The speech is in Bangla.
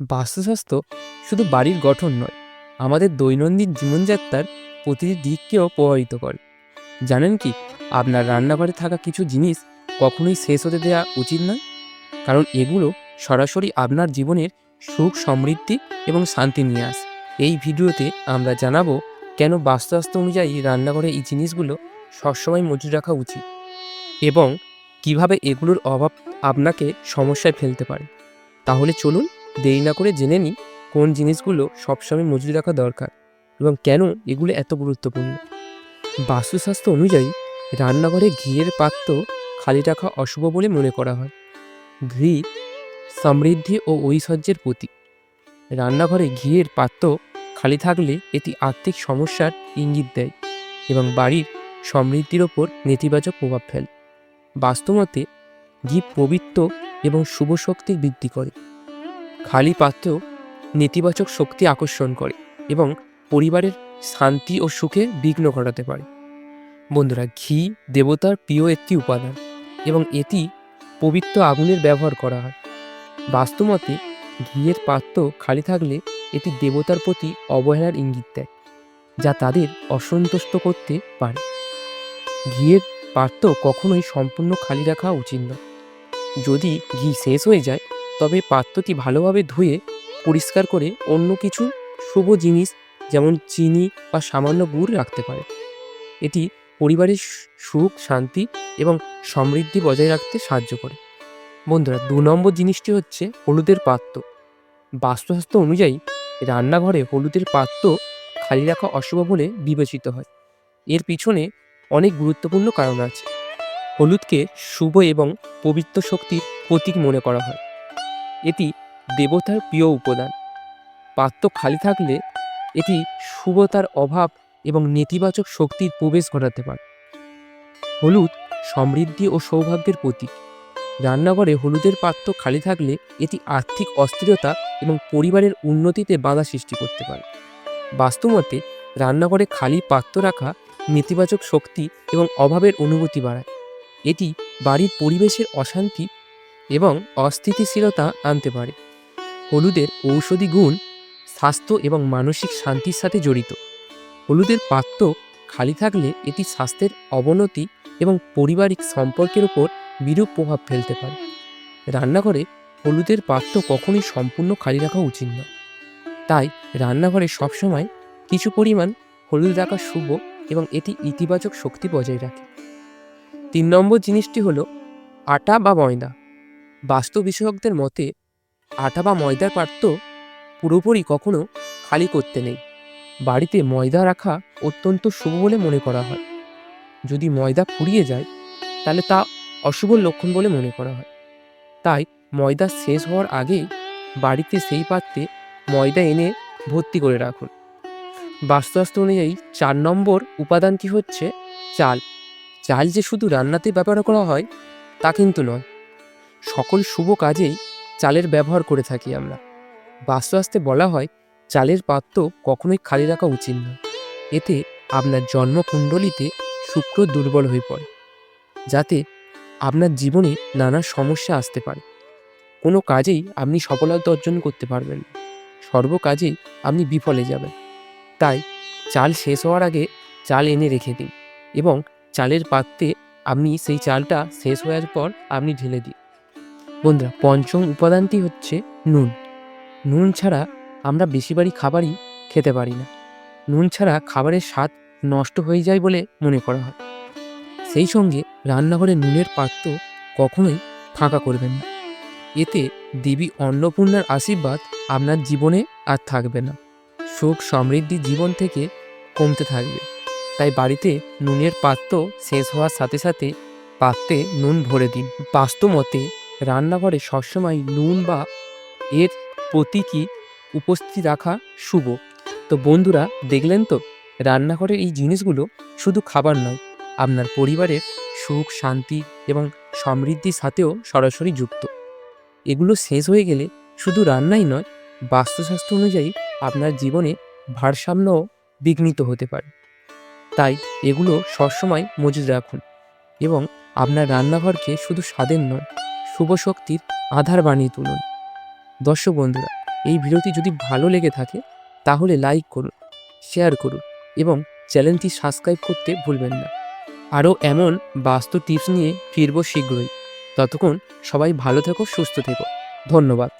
বাস্তুস্বাস্থ্য শুধু বাড়ির গঠন নয়, আমাদের দৈনন্দিন জীবনযাত্রার প্রতিটি দিককেও প্রভাবিত করে। জানেন কি, আপনার রান্নাঘরে থাকা কিছু জিনিস কখনোই শেষ হতে দেওয়া উচিত নয়? কারণ এগুলো সরাসরি আপনার জীবনের সুখ, সমৃদ্ধি এবং শান্তি নিয়ে আসে। এই ভিডিওতে আমরা জানাব কেন বাস্তুস্বাস্থ্য অনুযায়ী রান্নাঘরে এই জিনিসগুলো সবসময় মজুদ রাখা উচিত এবং কীভাবে এগুলোর অভাব আপনাকে সমস্যায় ফেলতে পারে। তাহলে চলুন দেরি না করে জেনে নিই কোন জিনিসগুলো সবসময় মজুদ রাখা দরকার এবং কেন এগুলো এত গুরুত্বপূর্ণ। বাস্তুশাস্ত্র অনুযায়ী, রান্নাঘরে ঘিয়ের পাত্র খালি রাখা অশুভ বলে মনে করা হয়। ঘি সমৃদ্ধি ও ঐশ্বর্যের প্রতীক। রান্নাঘরে ঘিয়ের পাত্র খালি থাকলে এটি আর্থিক সমস্যার ইঙ্গিত দেয় এবং বাড়ির সমৃদ্ধির ওপর নেতিবাচক প্রভাব ফেলে। বাস্তবতে ঘি পবিত্র এবং শুভ শক্তি বৃদ্ধি করে। খালি পাত্রেও নেতিবাচক শক্তি আকর্ষণ করে এবং পরিবারের শান্তি ও সুখে বিঘ্ন ঘটাতে পারে। বন্ধুরা, ঘি দেবতার প্রিয় একটি উপাদান এবং এটি পবিত্র আগুনের ব্যবহার করা হয়। বাস্তবতে ঘিয়ের পাত্র খালি থাকলে এটি দেবতার প্রতি অবহেলার ইঙ্গিত দেয়, যা তাদের অসন্তুষ্ট করতে পারে। ঘিয়ের পাত্র কখনোই সম্পূর্ণ খালি রাখা উচিত নয়। যদি ঘি শেষ হয়ে যায় তবে পাত্রটি ভালোভাবে ধুয়ে পরিষ্কার করে অন্য কিছু শুভ জিনিস, যেমন চিনি বা সামান্য গুড় রাখতে পারে। এটি পরিবারের সুখ, শান্তি এবং সমৃদ্ধি বজায় রাখতে সাহায্য করে। বন্ধুরা, দু নম্বর জিনিসটি হচ্ছে হলুদের পাত্র। বাস্তুশাস্ত্র অনুযায়ী রান্নাঘরে হলুদের পাত্র খালি রাখা অশুভ বলে বিবেচিত হয়। এর পিছনে অনেক গুরুত্বপূর্ণ কারণ আছে। হলুদকে শুভ এবং পবিত্র শক্তির প্রতীক মনে করা হয়। এটি দেবতার প্রিয় উপাদান। পাত্র খালি থাকলে এটি শুভতার অভাব এবং নেতিবাচক শক্তির প্রবেশ ঘটাতে পারে। হলুদ সমৃদ্ধি ও সৌভাগ্যের প্রতীক। রান্নাঘরে হলুদের পাত্র খালি থাকলে এটি আর্থিক অস্থিরতা এবং পরিবারের উন্নতিতে বাধা সৃষ্টি করতে পারে। বাস্তবমতে রান্নাঘরে খালি পাত্র রাখা নেতিবাচক শক্তি এবং অভাবের অনুভূতি বাড়ায়। এটি বাড়ির পরিবেশের অশান্তি এবং অস্থিতিশীলতা আনতে পারে। হলুদের ঔষধি গুণ স্বাস্থ্য এবং মানসিক শান্তির সাথে জড়িত। হলুদের পাত্র খালি থাকলে এটি স্বাস্থ্যের অবনতি এবং পারিবারিক সম্পর্কের উপর বিরূপ প্রভাব ফেলতে পারে। রান্নাঘরে হলুদের পাত্র কখনোই সম্পূর্ণ খালি রাখা উচিত নয়। তাই রান্নাঘরে সবসময় কিছু পরিমাণ হলুদ রাখা শুভ এবং এটি ইতিবাচক শক্তি বজায় রাখে। তিন নম্বর জিনিসটি হলো আটা বা ময়দা। বাস্তু বিশেষজ্ঞদের মতে, আটা বা ময়দার পাত্র পুরোপুরি কখনো খালি করতে নেই। বাড়িতে ময়দা রাখা অত্যন্ত শুভ বলে মনে করা হয়। যদি ময়দা ফুরিয়ে যায়, তাহলে তা অশুভ লক্ষণ বলে মনে করা হয়। তাই ময়দা শেষ হওয়ার আগেই বাড়িতে সেই পাত্রে ময়দা এনে ভর্তি করে রাখুন। বাস্তুশাস্ত্র অনুযায়ী চার নম্বর উপাদানটি হচ্ছে? চাল। চাল যে শুধু রান্নাতে ব্যবহার করা হয়, তা কিন্তু নয়। সকল শুভ কাজেই চালের ব্যবহার করে থাকি আমরা। বাস্তু বাস্তুশাস্ত্রে বলা হয়, চালের পাত্র কখনোই খালি রাখা উচিত নয় এতে আপনার জন্মকুণ্ডলিতে শুক্র দুর্বল হয়ে পড়ে, যাতে আপনার জীবনে নানা সমস্যা আসতে পারে। কোনো কাজেই আপনি সফলতা অর্জন করতে পারবেন না। সর্ব কাজেই আপনি বিফলে যাবেন। তাই চাল শেষ হওয়ার আগে চাল এনে রেখে দিন এবং চালের পাত্রে আপনি সেই চালটা শেষ হওয়ার পর আপনি ঢেলে দিন। বন্ধুরা, পঞ্চম উপাদানটি হচ্ছে নুন। নুন ছাড়া আমরা বেশিবারই খাবারই খেতে পারি না। নুন ছাড়া খাবারের স্বাদ নষ্ট হয়ে যায় বলে মনে করা হয়। সেই সঙ্গে রান্নাঘরে নুনের পাত্র কখনোই ফাঁকা করবেন না। এতে দেবী অন্নপূর্ণার আশীর্বাদ আপনার জীবনে আর থাকবে না। সুখ সমৃদ্ধি জীবন থেকে কমতে থাকবে। তাই বাড়িতে নুনের পাত্র শেষ হওয়ার সাথে সাথে পাত্রে নুন ভরে দিন। বাস্তবমতে রান্নাঘরে সবসময় নুন বা এর প্রতীকী উপস্থিত রাখা শুভ। তো বন্ধুরা, দেখলেন তো? রান্নাঘরের এই জিনিসগুলো শুধু খাবার নয়, আপনার পরিবারের সুখ, শান্তি এবং সমৃদ্ধির সাথেও সরাসরি যুক্ত। এগুলো শেষ হয়ে গেলে শুধু রান্নাই নয় বাস্তুশাস্ত্র অনুযায়ী আপনার জীবনে ভারসাম্য বিঘ্নিত হতে পারে। তাই এগুলো সবসময় মজুদ রাখুন এবং আপনার রান্নাঘরকে শুধু স্বাদের নয় শুভ শক্তির আধার বানিয়ে তুলুন। দর্শক বন্ধুরা, এই ভিডিওটি যদি ভালো লেগে থাকে, তাহলে লাইক করুন, শেয়ার করুন এবং চ্যানেলটি সাবস্ক্রাইব করতে ভুলবেন না। আরও এমন বাস্তু টিপস নিয়ে ফিরব শীঘ্রই। ততক্ষণ সবাই ভালো থেকো, সুস্থ থেকো। ধন্যবাদ।